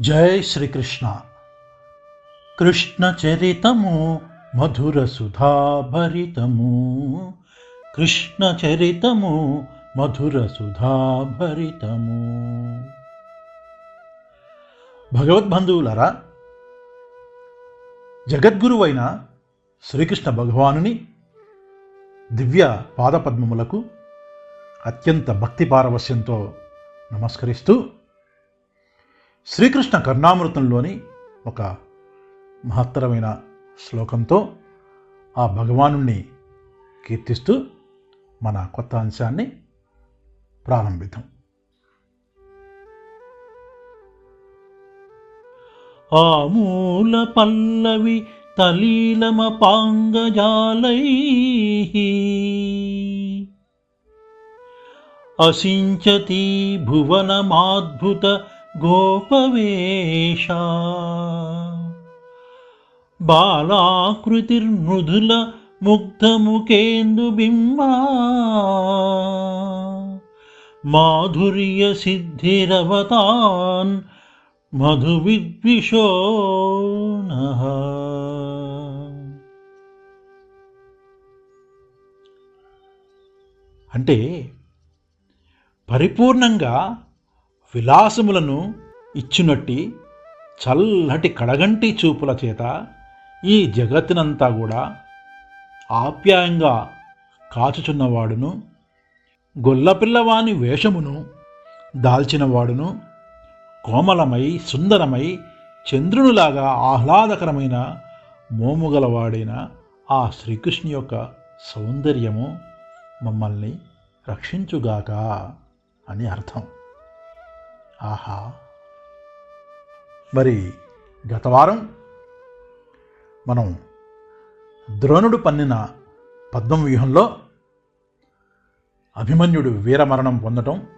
జై శ్రీకృష్ణ. కృష్ణ చరితము మధుర సుధాభరితము కృష్ణ చరితము మధుర సుధాభరితము భగవద్బంధువులరా జగద్గురువైన శ్రీకృష్ణ భగవానుని దివ్య పాదపద్మములకు అత్యంత భక్తి పారవస్యంతో నమస్కరిస్తూ శ్రీకృష్ణ కర్ణామృతంలోని ఒక మహత్తరమైన శ్లోకంతో ఆ భగవాను కీర్తిస్తూ మన కొత్త అంశాన్ని ప్రారంభిద్దాం. ఆమూల పల్లవి తలీలమ పాంగజాలై అసించతి భువనమాద్భుత గోపవేషా. బాలాకృతిర్మృదుల ముగ్ధముఖేందుబింబా. మాధుర్య సిద్ధిరవతాన్ మధువిద్విషో అంటే పరిపూర్ణంగా విలాసములను ఇచ్చినట్టి చల్లటి కడగంటి చూపుల చేత ఈ జగత్తునంతా కూడా ఆప్యాయంగా కాచుచున్నవాడును గొల్లపిల్లవాని వేషమును దాల్చినవాడును కోమలమై సుందరమై చంద్రునిలాగా ఆహ్లాదకరమైన మోముగలవాడైన ఆ శ్రీకృష్ణు యొక్క సౌందర్యము మమ్మల్ని రక్షించుగాక అని అర్థం. ఆహా. మరి గత వారం మనం ద్రోణుడు పన్నిన పద్మం వ్యూహంలో అభిమన్యుడు వీరమరణం పొందటం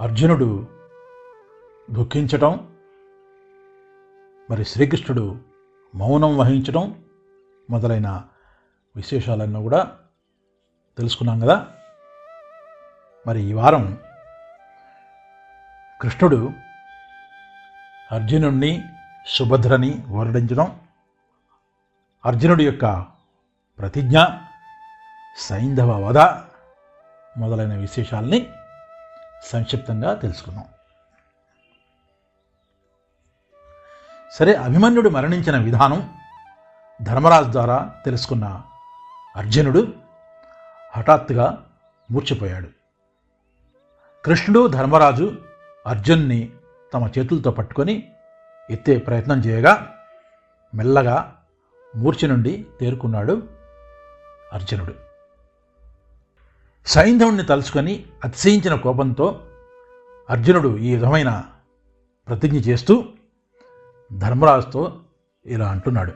అర్జునుడు దుఃఖించటం మరి శ్రీకృష్ణుడు మౌనం వహించడం మొదలైన విశేషాలన్నీ కూడా తెలుసుకున్నాం కదా. మరి ఈ వారం కృష్ణుడు అర్జునుడిని సుభద్రని ఓరడించడం అర్జునుడి యొక్క ప్రతిజ్ఞ సైంధవ వధ మొదలైన విశేషాల్ని సంక్షిప్తంగా తెలుసుకున్నాం. సరే అభిమన్యుడు మరణించిన విధానం ధర్మరాజు ద్వారా తెలుసుకున్న అర్జునుడు హఠాత్తుగా మూర్చిపోయాడు. కృష్ణుడు ధర్మరాజు అర్జున్ని తమ చేతులతో పట్టుకొని ఎత్తే ప్రయత్నం చేయగా మెల్లగా మూర్ఛ నుండి తేరుకున్నాడు అర్జునుడు. సైంధవుణ్ణి తలుచుకొని అతిశయించిన కోపంతో అర్జునుడు ఈ విధమైన ప్రతిజ్ఞ చేస్తూ ధర్మరాజుతో ఇలా అంటున్నాడు.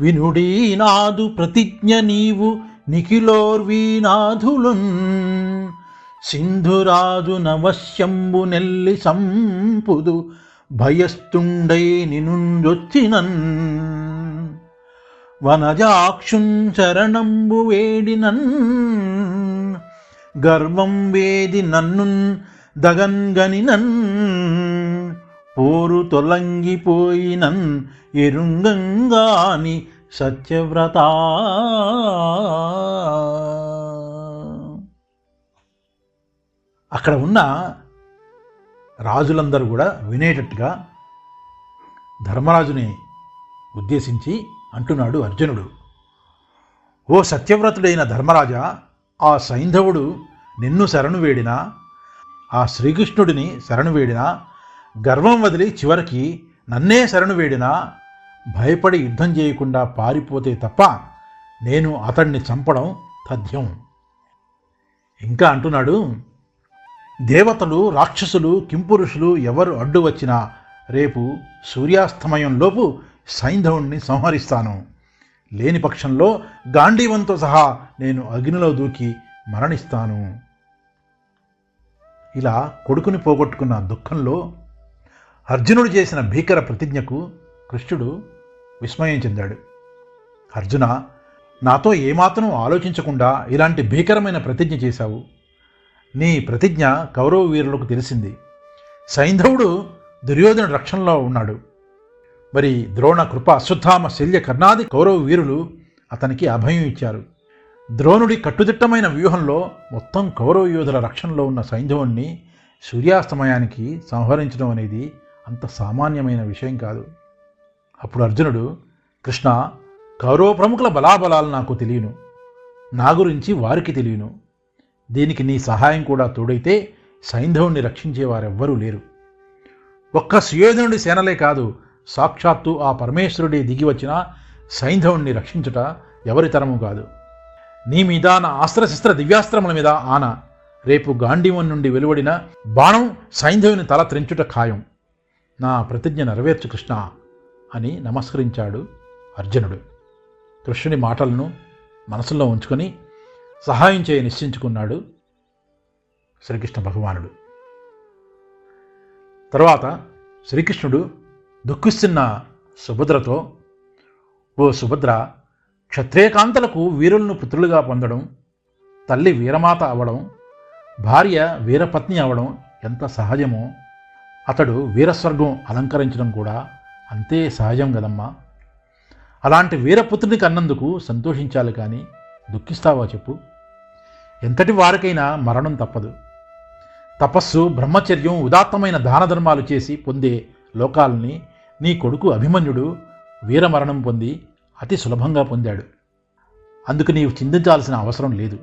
వినుడీనాదు ప్రతిజ్ఞ నీవు నిఖిలోర్వీనాథులున్ సింధురాజు నవశ్యంబు నెల్లి సంపుదు భయస్తుండై నినుండొచ్చినన్ వనజాక్షున్ శరణంబు వేడినన్ గర్వం వేది నన్నున్ దగన్గనినన్ పోరు తొలంగిపోయినన్ ఎరుంగంగాని సత్యవ్రత అక్కడ ఉన్న రాజులందరూ కూడా వినేటట్టుగా ధర్మరాజుని ఉద్దేశించి అంటున్నాడు అర్జునుడు. ఓ సత్యవ్రతుడైన ధర్మరాజా ఆ సైంధవుడు నిన్ను శరణు వేడినా ఆ శ్రీకృష్ణుడిని శరణు వేడినా గర్వం వదిలి చివరికి నన్నే శరణు వేడినా భయపడి యుద్ధం చేయకుండా పారిపోతే తప్ప నేను అతన్ని చంపడం తథ్యం. ఇంకా అంటున్నాడు దేవతలు రాక్షసులు కింపురుషులు ఎవరు అడ్డు వచ్చినా రేపు సూర్యాస్తమయంలోపు సైంధవుణ్ణి సంహరిస్తాను. లేని పక్షంలో గాంధీవంతో సహా నేను అగ్నిలో దూకి మరణిస్తాను. ఇలా కొడుకుని పోగొట్టుకున్న దుఃఖంలో అర్జునుడు చేసిన భీకర ప్రతిజ్ఞకు కృష్ణుడు విస్మయం చెందాడు. అర్జున నాతో ఏమాత్రం ఆలోచించకుండా ఇలాంటి భీకరమైన ప్రతిజ్ఞ చేశావు? నీ ప్రతిజ్ఞ కౌరవ వీరులకు తెలిసింది. సైంధవుడు దుర్యోధన రక్షణలో ఉన్నాడు. మరి ద్రోణ కృప అశ్వత్థామ శల్య కర్ణాది కౌరవ వీరులు అతనికి అభయం ఇచ్చారు. ద్రోణుడి కట్టుదిట్టమైన వ్యూహంలో మొత్తం కౌరవ యోధుల రక్షణలో ఉన్న సైంధవుణ్ణి సూర్యాస్తమయానికి సంహరించడం అనేది అంత సామాన్యమైన విషయం కాదు. అప్పుడు అర్జునుడు కృష్ణ కౌరవ ప్రముఖుల బలాబలాలు నాకు తెలియను. నా గురించి వారికి తెలియను. దీనికి నీ సహాయం కూడా తోడైతే సైంధవుణ్ణి రక్షించేవారెవ్వరూ లేరు. ఒక్క సుయోధనుడి సేనలే కాదు సాక్షాత్తు ఆ పరమేశ్వరుడే దిగి వచ్చిన సైంధవుణ్ణి రక్షించుట ఎవరి తరము కాదు. నీ మీద నా అస్త్రశస్త్ర దివ్యాస్త్రముల మీద ఆన రేపు గాంధీవం నుండి వెలువడిన బాణం సైంధవుని తల త్రెంచుట ఖాయం. నా ప్రతిజ్ఞ నెరవేర్చు కృష్ణ అని నమస్కరించాడు అర్జునుడు. కృష్ణుని మాటలను మనసులో ఉంచుకొని సహాయం చేయ నిశ్చయించుకున్నాడు శ్రీకృష్ణ భగవానుడు తర్వాత శ్రీకృష్ణుడు దుఃఖిస్తున్న సుభద్రతో ఓ సుభద్ర క్షత్రియకాంతలకు వీరులను పుత్రులుగా పొందడం తల్లి వీరమాత అవడం భార్య వీరపత్ని అవడం ఎంత సహజమో అతడు వీరస్వర్గం అలంకరించడం కూడా అంతే సహజం కదమ్మా. అలాంటి వీరపుత్రుని కన్నందుకు సంతోషించాలి కానీ దుఃఖిస్తావా చెప్పు. ఎంతటి వారికైనా మరణం తప్పదు. తపస్సు బ్రహ్మచర్యం ఉదాత్తమైన దాన ధర్మాలు చేసి పొందే లోకాలని నీ కొడుకు అభిమన్యుడు వీరమరణం పొంది అతి సులభంగా పొందాడు. అందుకు నీవు చింతించాల్సిన అవసరం లేదు.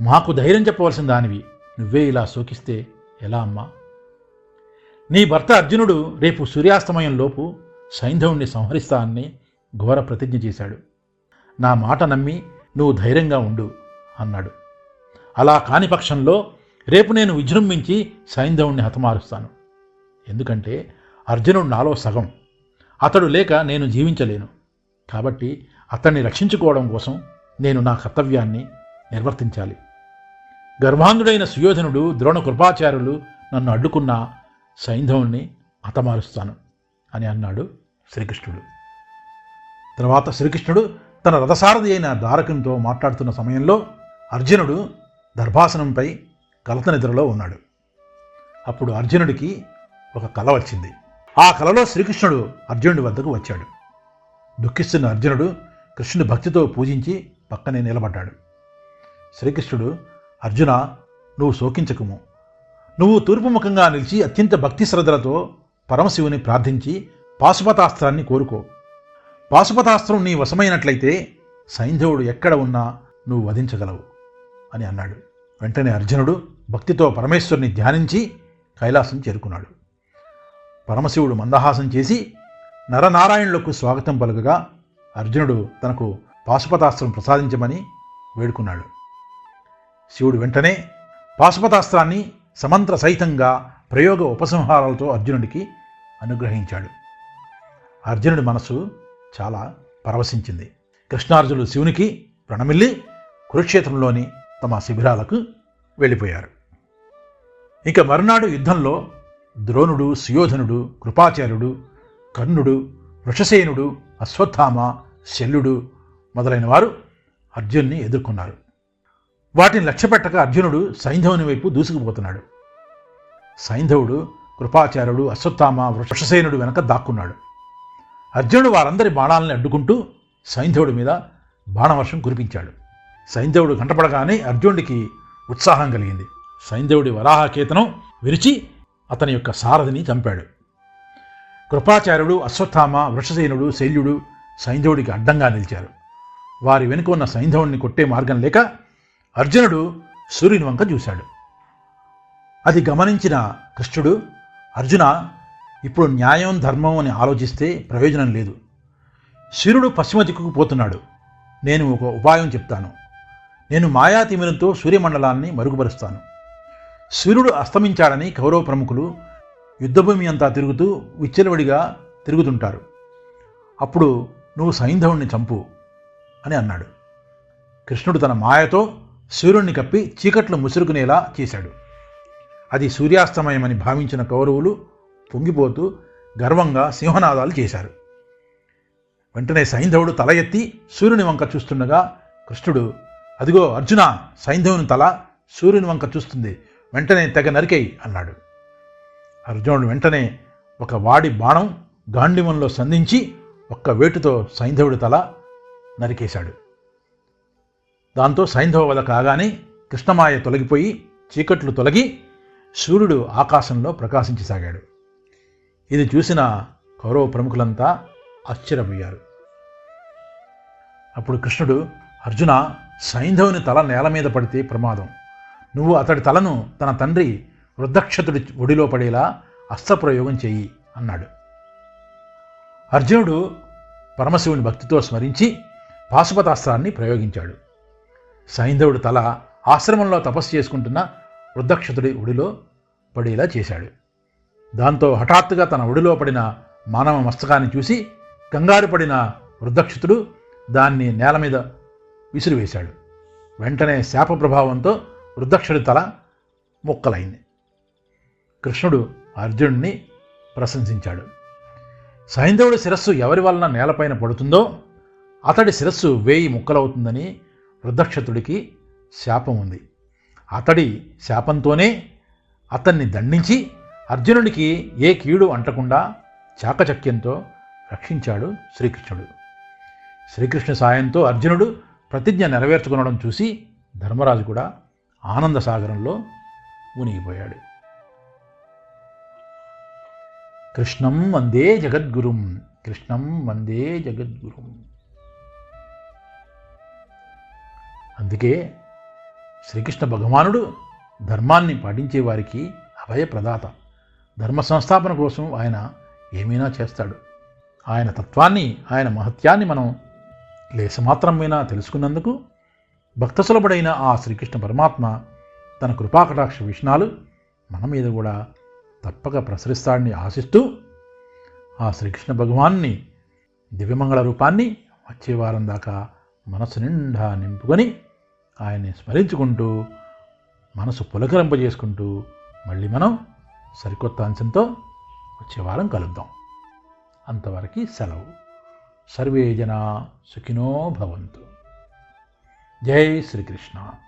మాకు ధైర్యం చెప్పవలసిన దానివి నువ్వే ఇలా శోకిస్తే ఎలా అమ్మా? నీ భర్త అర్జునుడు రేపు సూర్యాస్తమయంలోపు సైంధవుణ్ణి సంహరిస్తానని ఘోర ప్రతిజ్ఞ చేశాడు. నా మాట నమ్మి నువ్వు ధైర్యంగా ఉండు అన్నాడు. అలా కాని పక్షంలో రేపు నేను విజృంభించి సైంధవుణ్ణి హతమారుస్తాను. ఎందుకంటే అర్జునుడు నాలో సగం. అతడు లేక నేను జీవించలేను. కాబట్టి అతన్ని రక్షించుకోవడం కోసం నేను నా కర్తవ్యాన్ని నిర్వర్తించాలి. గర్భాంధుడైన సుయోధనుడు ద్రోణ కృపాచార్యులు నన్ను అడ్డుకున్న సైంధవుణ్ణి హతమారుస్తాను అని అన్నాడు శ్రీకృష్ణుడు. తర్వాత శ్రీకృష్ణుడు తన రథసారథి అయిన దారకంతో మాట్లాడుతున్న సమయంలో అర్జునుడు దర్భాసనంపై కలత నిద్రలో ఉన్నాడు. అప్పుడు అర్జునుడికి ఒక కల వచ్చింది. ఆ కలలో శ్రీకృష్ణుడు అర్జునుడి వద్దకు వచ్చాడు. దుఃఖిస్తున్న అర్జునుడు కృష్ణుని భక్తితో పూజించి పక్కనే నిలబడ్డాడు. శ్రీకృష్ణుడు అర్జున నువ్వు శోకించకుము. నువ్వు తూర్పుముఖంగా నిలిచి అత్యంత భక్తి శ్రద్ధలతో పరమశివుని ప్రార్థించి పాశుపతాస్త్రాన్ని కోరుకో. పాశుపతాస్త్రం నీ వశమైనట్లయితే సైంధవుడు ఎక్కడ ఉన్నా నువ్వు వధించగలవు అని అన్నాడు. వెంటనే అర్జునుడు భక్తితో పరమేశ్వరుని ధ్యానించి కైలాసం చేరుకున్నాడు. పరమశివుడు మందహాసం చేసి నరనారాయణులకు స్వాగతం పలుకగా అర్జునుడు తనకు పాశుపతాస్త్రం ప్రసాదించమని వేడుకున్నాడు. శివుడు వెంటనే పాశుపతాస్త్రాన్ని సమంత్ర సహితంగా ప్రయోగ ఉపసంహారాలతో అర్జునుడికి అనుగ్రహించాడు. అర్జునుడి మనసు చాలా పరవశించింది. కృష్ణార్జునుడు శివునికి ప్రణమిల్లి కురుక్షేత్రంలోని తమ శిబిరాలకు వెళ్ళిపోయారు. ఇక మరునాడు యుద్ధంలో ద్రోణుడు సుయోధనుడు కృపాచార్యుడు కర్ణుడు వృషసేనుడు అశ్వత్థామ శల్యుడు మొదలైన వారు అర్జున్ని ఎదుర్కొన్నారు. వాటిని లక్ష్యపెట్టక అర్జునుడు సైంధవుని వైపు దూసుకుపోతున్నాడు. సైంధవుడు కృపాచార్యుడు అశ్వత్థామ వృషసేనుడు వెనక దాక్కున్నాడు. అర్జునుడు వారందరి బాణాలని అడ్డుకుంటూ సైంధవుడి మీద బాణవర్షం కురిపించాడు. సైంధవుడు కంటపడగానే అర్జునుడికి ఉత్సాహం కలిగింది. సైంధవుడి వరాహకేతనం విరిచి అతని యొక్క సారథిని చంపాడు. కృపాచార్యుడు అశ్వత్థామ వృషసేనుడు శైల్యుడు సైంధవుడికి అడ్డంగా నిలిచారు. వారి వెనుక ఉన్న సైంధవుడిని కొట్టే మార్గం లేక అర్జునుడు సూర్యుని వంక చూశాడు. అది గమనించిన కృష్ణుడు అర్జున ఇప్పుడు న్యాయం ధర్మం అని ఆలోచిస్తే ప్రయోజనం లేదు. శిరుడు పశ్చిమ దిక్కుకు పోతున్నాడు. నేను ఒక ఉపాయం చెప్తాను. నేను మాయాతిమిరంతో సూర్యమండలాన్ని మరుగుపరుస్తాను. సూర్యుడు అస్తమించాడని కౌరవ ప్రముఖులు యుద్ధభూమి అంతా తిరుగుతూ విచ్చలవిడిగా తిరుగుతుంటారు. అప్పుడు నువ్వు సైంధవుణ్ణి చంపు అని అన్నాడు. కృష్ణుడు తన మాయతో సూర్యుడిని కప్పి చీకట్లు ముసురుకునేలా చేశాడు. అది సూర్యాస్తమయమని భావించిన కౌరవులు పొంగిపోతూ గర్వంగా సింహనాదాలు చేశారు. వెంటనే సైంధవుడు తల ఎత్తి సూర్యుని వంక చూస్తుండగా కృష్ణుడు అదిగో అర్జున సైంధవుని తల సూర్యుని వంక చూస్తుంది. వెంటనే తెగ నరికేయి అన్నాడు. అర్జునుడు వెంటనే ఒక వాడి బాణం గాండిమంలో సంధించి ఒక్క వేటుతో సైంధవుడి తల నరికేశాడు. దాంతో సైంధవ వల కాగానే కృష్ణమాయ తొలగిపోయి చీకట్లు తొలగి సూర్యుడు ఆకాశంలో ప్రకాశించసాగాడు. ఇది చూసిన కౌరవ ప్రముఖులంతా ఆశ్చర్యపోయారు. అప్పుడు కృష్ణుడు అర్జున సైంధవుని తల నేల మీద పడితే ప్రమాదం. నువ్వు అతడి తలను తన తండ్రి వృద్ధక్షతుడి ఒడిలో పడేలా అస్త్రప్రయోగం చెయ్యి అన్నాడు. అర్జునుడు పరమశివుని భక్తితో స్మరించి పాశుపతాస్త్రాన్ని ప్రయోగించాడు. సైంధవుడి తల ఆశ్రమంలో తపస్సు చేసుకుంటున్న వృద్ధక్షతుడి ఒడిలో పడేలా చేశాడు. దాంతో హఠాత్తుగా తన ఒడిలో పడిన మానవ మస్తకాన్ని చూసి కంగారు పడిన వృద్ధక్షతుడు దాన్ని నేల మీద విసిరివేశాడు. వెంటనే శాప ప్రభావంతో వృద్ధక్షుడి తల ముక్కలైంది. కృష్ణుడు అర్జునుడిని ప్రశంసించాడు. సైంధవుడి శిరస్సు ఎవరి వలన నేలపైన పడుతుందో అతడి శిరస్సు వేయి ముక్కలవుతుందని వృద్ధక్షతుడికి శాపం ఉంది. అతడి శాపంతోనే అతన్ని దండించి అర్జునుడికి ఏ కీడు అంటకుండా చాకచక్యంతో రక్షించాడు శ్రీకృష్ణుడు. శ్రీకృష్ణ సాయంతో అర్జునుడు ప్రతిజ్ఞ నెరవేర్చుకునడం చూసి ధర్మరాజు కూడా ఆనంద సాగరంలో మునిగిపోయాడు. కృష్ణం వందే జగద్గురుం కృష్ణం వందే జగద్గురుం. అందుకే శ్రీకృష్ణ భగవానుడు ధర్మాన్ని పాటించే వారికి అభయప్రదాత. ధర్మ సంస్థాపన కోసం ఆయన ఏమైనా చేస్తాడు. ఆయన తత్వాన్ని ఆయన మహత్యాన్ని మనం లేసమాత్రమైనా తెలుసుకున్నందుకు భక్తసులభుడైన ఆ శ్రీకృష్ణ పరమాత్మ తన కృపాకటాక్ష విషణాలు మన మీద కూడా తప్పక ప్రసరిస్తాడని ఆశిస్తూ ఆ శ్రీకృష్ణ భగవాన్ని దివ్యమంగళ రూపాన్ని వచ్చే వారం దాకా మనసు నిండా నింపుకొని ఆయన్ని స్మరించుకుంటూ మనసు పులకరింపజేసుకుంటూ మళ్ళీ మనం సరికొత్త అంశంతో వచ్చే వారం కలుద్దాం. అంతవరకు సెలవు. सर्वे जना सुखिनो भवन्तु। जय श्री कृष्णा